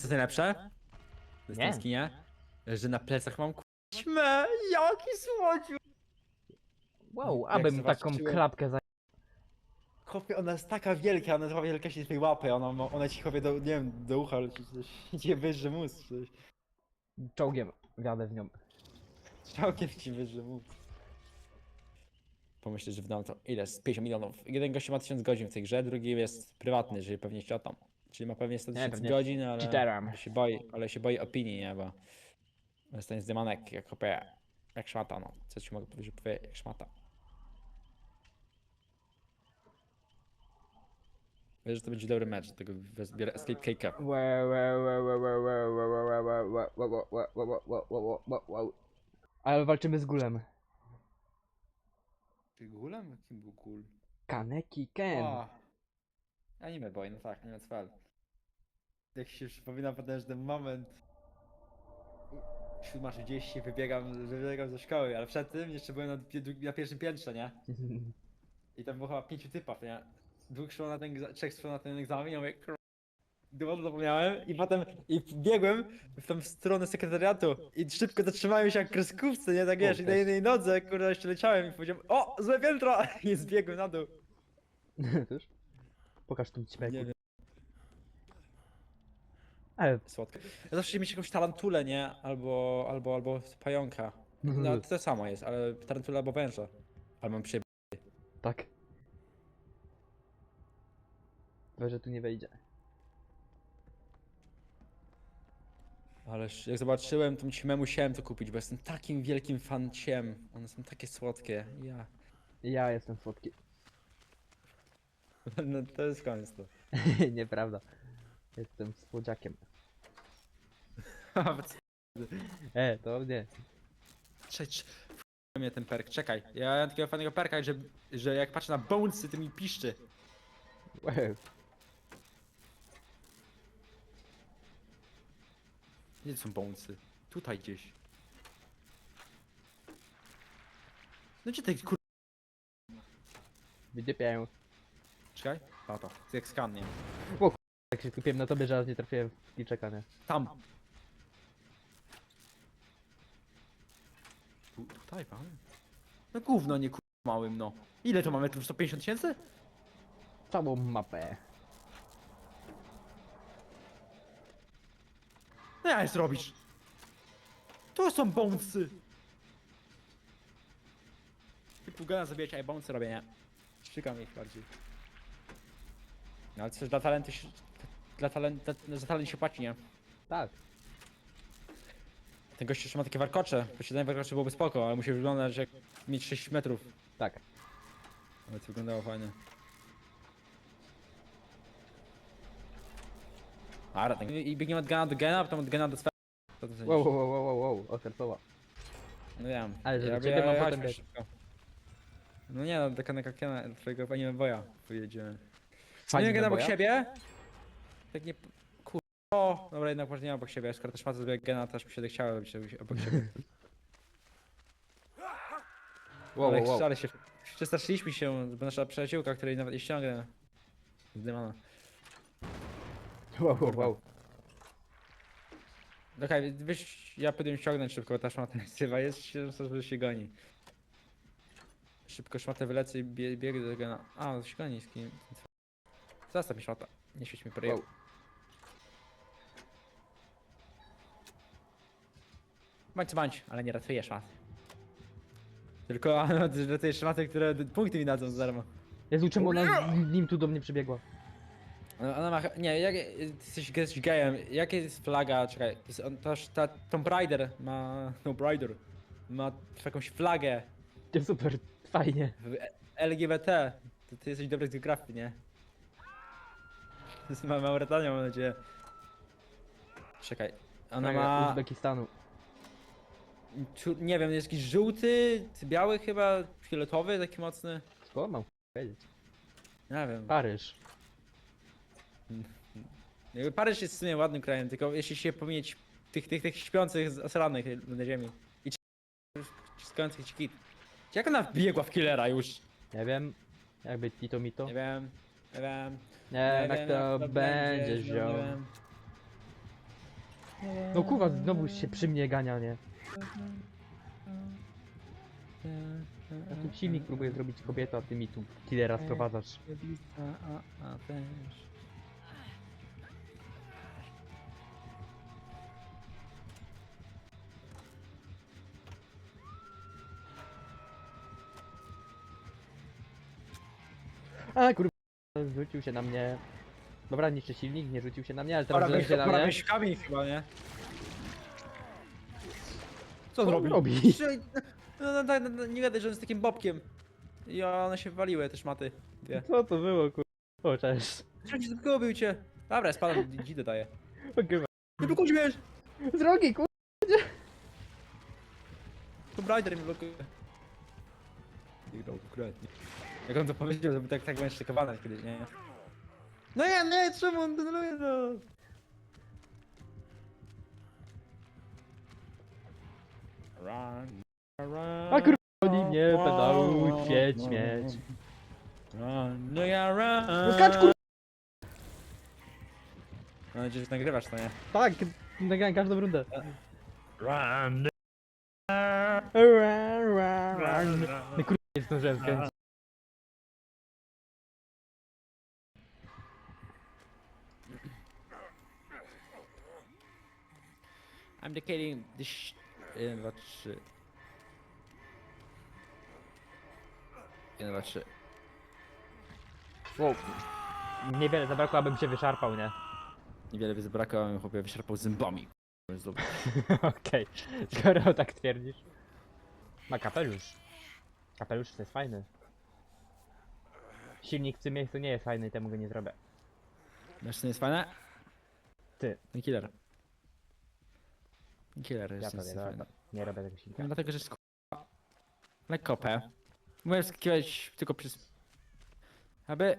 Co najlepsze? To jest Nie. skinie, że na plecach mam ćmę, jaki słodziu! Wow, Jak abym taką zobaczyłem- klapkę za... Chłopie, ona jest taka wielka, ona jest taka wielka się tej łapy, ona, ma- ona ci chłopie do, nie wiem, do ucha leci, czy coś, idzie wyższy mózg, czy coś. czołgiem wjadę w nią. Całkiem ci wyższy mózg. Pomyślę, że wydam to ile? Z 50 milionów. Jeden gość ma 1000 godzin w tej grze, drugi jest prywatny, czyli pewnie ściotą. Czyli ma pewnie 100 tysięcy godzin, ale cheateram. się boi, ale się boi opinii, nie? Bo jest ten jak kopie, jak szmata, no. Co ci mogę powiedzieć, że powie, jak szmata. Wiesz, że to będzie dobry mecz, dlatego zbiorę Escape Cake'a. Ale walczymy z gulem. Ty gulem? Jakim był gul? Kaneki Ken. A. Anime boy, no tak, anime cwel. Jak się przypomina potem, że ten moment 7.30 wybiegam, wybiegam ze szkoły, ale przed tym jeszcze byłem na, pi- na pierwszym piętrze, nie? I tam było chyba pięciu typów, nie? Dwóch szło na ten, egza- trzech szło na ten egzamin, ja mówię, kur... Gdy zapomniałem i potem i biegłem w tą stronę sekretariatu i szybko zatrzymałem się jak kreskówce, nie? Tak wiesz, i na jednej nodze, kurde, jeszcze leciałem i powiedziałem, o, złe piętro! I zbiegłem na dół. Też? Pokaż tu ćmeku. Nie wiem. Ale... Słodko. Ja zawsze mieć jakąś tarantulę, nie? Albo, albo, albo pająka. No to to samo jest, ale tarantula albo węża. Ale mam przy... Tak. Weź, że tu nie wejdzie. Ależ jak zobaczyłem tą ćmę musiałem to kupić, bo jestem takim wielkim fan ciem. One są takie słodkie. Ja. Ja jestem słodki. No to jest koniec to. Nieprawda. Jestem słodziakiem. E, to nie. Cześć. mnie ten perk, czekaj. Ja mam takiego fajnego perka, że, że jak patrzę na bonesy, to mi piszczy. Wow. Gdzie są bonesy? Tutaj gdzieś. No gdzie te kur... Wydziepiają. Czekaj. A to, jak skan, nie? Jak się skupiłem na tobie, że aż nie trafiłem w kliczeka, nie? Tam. Tu, tutaj mamy. No gówno, nie kur... małym, no. Ile to mamy tu? 150 tysięcy? Całą mapę. No ja zrobisz. To są bouncy. Ty pugana zabijać, a ja bouncy robię, nie? Szczykam ich bardziej. No ale coś dla talentu się... Dla talent, dla, za talent się płaci, nie? Tak. Ten gość jeszcze ma takie warkocze. Posiadanie warkocze byłoby spoko, ale musi wyglądać jak mieć 6 metrów. Tak. Ale to wyglądało fajnie. Ara, ten... I biegniemy od gena do gena, potem od gena do sfery. Co ty sądzisz? Wow, wow, wow, wow, wow, osercowa. No wiem. Ale że do ciebie mam potem biec. szybko. No nie no, do Kaneka Kena, twojego pani boja pojedziemy. Fajnie Nie gena obok siebie. Tak nie... Kur... O, dobra, jednak może nie obok siebie, skoro też ma to gena, też mi się chciało robić obok siebie. Wow, ale, wow, wow. ale się... Przestraszyliśmy się, bo nasza przyjaciółka, której nawet nie ściągnę. Zdymana. Wow, wow, wow. Okej, weź, ja ją ściągnąć szybko, bo ta szmata chyba jest, się, że się goni. Szybko szmatę wylecę i bie, biegnę do gena. A, to się goni z kim. Zastaw mi szmata. Nie świeć mi projektu. Wow. Bądź co bądź, ale nie ratuje szmat. Tylko no, ratuje szmaty, które punkty mi dadzą za darmo. Jezu, czemu ona z nim tu do mnie przybiegła? No, Ona ma. Nie, jak, jesteś, jesteś gejem. Jaka jest flaga? Czekaj, to jest on, ta, ta, Tomb Raider ma. Tomb Raider ma jakąś flagę To super, fajnie. w LGBT. To ty jesteś dobry z geografii, nie? To jest ma Mauretania, mam nadzieję. Czekaj. Ona ma. Uzbekistanu. czu- Nie wiem, jest jakiś żółty, biały chyba, fioletowy, taki mocny. Skąd mam wiedzieć? Nie wiem. Paryż. Jakby Paryż jest w sumie ładnym krajem, tylko jeśli się pominieć tych, tych, tych śpiących, osranych na ziemi i ściskających ci kit. Jak ona biegła w killera już? Nie wiem. Jakby Tito Mito. Nie wiem, wiem. Nie wiem jak wiem, to będzie, nie wiem. No kurwa, znowu się przy mnie gania, nie? Ja tu silnik próbuję zrobić kobietę, a ty mi tu killera sprowadzasz. A, a, też. A kurwa, rzucił się na mnie. Dobra, niszczy silnik, nie rzucił się na mnie, ale teraz się na mnie. wyjść kamień chyba, nie? Co Co on zrobił? robi? No, no, no, no, nie gadaj, że on jest takim bobkiem. I one się waliły, te szmaty. Dwie. Co to było, kurwa? O, cześć. Trzeci zgubił cię. Dobra, spadam, dzidę daję. O kurwa. Nie blokuj mnie! Z drogi, kurwa. To Brider mnie blokuje. Nie grał konkretnie. Jak on to powiedział, żeby tak, tak będzie szykowane kiedyś, nie? No nie, nie, czemu on denuje to? Run, run, A kurwa, oni mnie pedałuj, śmieć, śmieć. Run, no ja run. No skacz, kurwa. Mam nadzieję, że nagrywasz to, nie? Tak, nagrałem każdą rundę. Run, Run, run, run. No kurwa, nie zdążyłem skręcić. I'm dedicating this sh... Jeden, dwa, trzy. Jeden, dwa, trzy. Wow. Niewiele zabrakło, abym się wyszarpał, nie? Niewiele by zabrakło, bym chłopie wyszarpał zębami. Zobacz. Okej, skoro tak twierdzisz. Ma kapelusz. Kapelusz to jest fajny. Silnik w tym miejscu nie jest fajny, temu go nie zrobię. Wiesz co jest fajne? Ty. Ten killer. Killer Ja jest, to jest nie fajny. robię. Nie robię tego silnika. No, dlatego, że jest k***a lekko OP. Mówię skakiwać tylko przez... Aby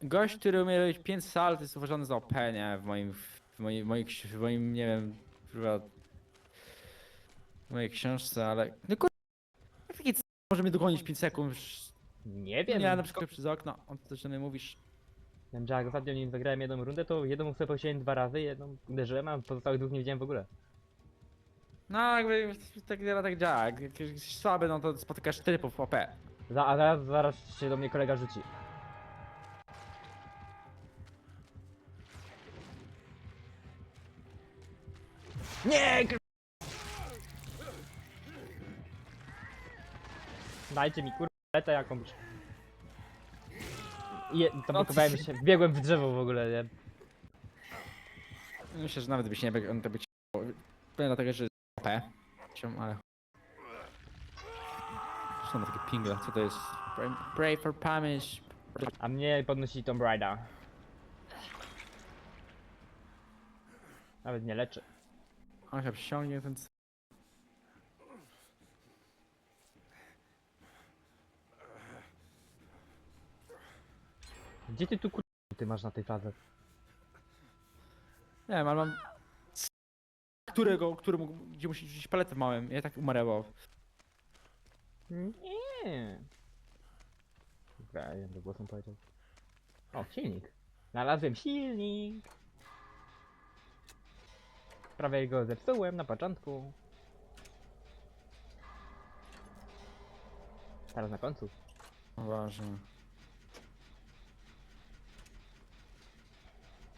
gość, który umie robić 5 sal, to jest uważany za OP, nie? W moim, w moim, moim, w moim nie wiem, chyba... W mojej książce, ale... No kur... Jak taki c... może mnie dogonić 5 sekund? Nie wiem. Nie, na przykład przez okno, on to że mówisz... Wiem, że jak ostatnio nim wygrałem jedną rundę, to jedną sobie posiałem dwa razy, jedną uderzyłem, a pozostałych dwóch nie widziałem w ogóle. No jakby tak, tak działa, jak jak jesteś słaby, no to spotykasz typów OP. Za, a zaraz, zaraz się do mnie kolega rzuci. Nie! kur- Dajcie mi kur... letę jakąś. Je, to blokowałem się- się, biegłem w drzewo w ogóle, nie? Myślę, że nawet byś nie biegł, on to by. Pewnie dlatego, że OP. Cię, ale... Co ma takie pingle? Co to jest? Pray, pray for punish. A mnie podnosi Tomb Raider. Nawet nie leczy. On się przyciągnie ten... c- Gdzie ty tu kur... ty masz na tej fazę? Nie wiem, ale mam... Którego, który mógł, gdzie musi rzucić paletę małym. Ja tak umarewał. Nie. Dobra, ja do głosem powiedział. O, silnik. Znalazłem silnik. Prawie go zepsułem na początku. Teraz na końcu. Ważne.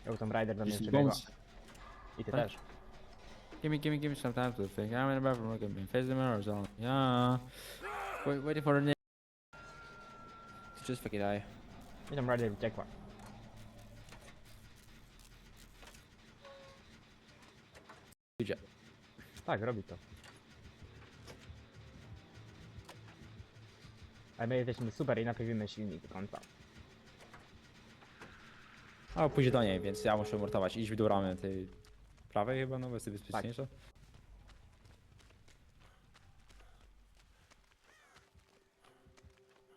Był Tomb Raider do mnie przebiegła. I ty Tak? też. Gimme, gimme, gimme some time to think. I'm in the bathroom looking at me. Face the mirror, so... Yeah. Wait, waiting for the name. Just fucking die. I Tomb Raider uciekła. Idzie. Tak, robi to. Ale my jesteśmy super i naprawimy silnik końca. A pójdzie do niej, więc ja muszę urtować. Idź w dół ramy tej prawej chyba, no bo jest bezpieczniejsza.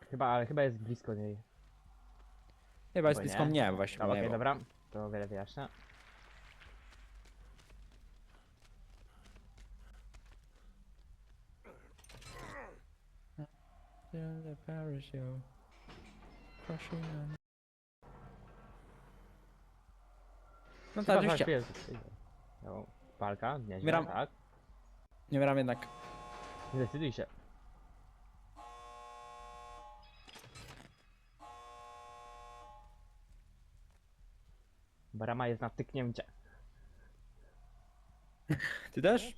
Chyba, ale chyba jest blisko niej. Chyba jest Bo blisko nie. mnie właśnie. Dobra, mnie, okej, bo- dobra. To wiele wyjaśnia. No Chyba tak, tak rzeczywiście. jest. No. Walka, nieźle, Umieram. tak. Nie umieram jednak. Nie decyduj się. Brama jest na tyknięcie. Ty też?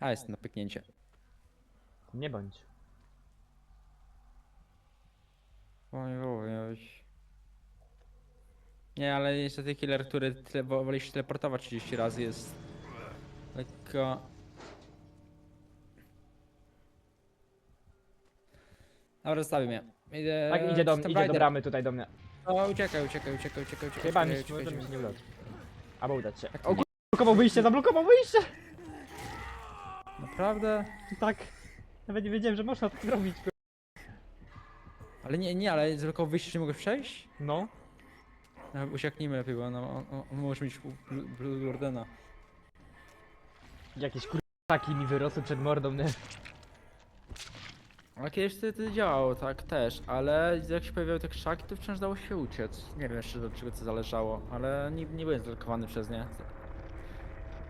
A, jest na pyknięcie. Nie bądź. Oj, oj, oj. Nie, ale niestety killer, który tyle, wo- woli się teleportować 30 razy jest lekko... Dobra, zostawię mnie. Idę... Tak, idzie do, Tomb idzie do Raider. bramy tutaj do mnie. O, uciekaj, uciekaj, uciekaj, uciekaj, uciekaj. Chyba mi uciekaj, się uciekaj. nie udać. Albo udać się. Tak, O kur... Zablokował wyjście, zablokował wyjście! Naprawdę? Tak. Nawet nie wiedziałem, że można tak zrobić. kur- Ale nie, nie, ale tylko wyjście, czy mogę przejść? No. No, ucieknijmy lepiej, bo no, on, on, on może mieć u- Blu- Blue Wardena. Jakieś kur... Taki mi wyrosły przed mordą, nie? Ale kiedyś to, to działało, tak, też, ale jak się pojawiały te krzaki, to wciąż dało się uciec. Nie wiem jeszcze do czego to zależało, ale nie, nie byłem zalokowany przez nie.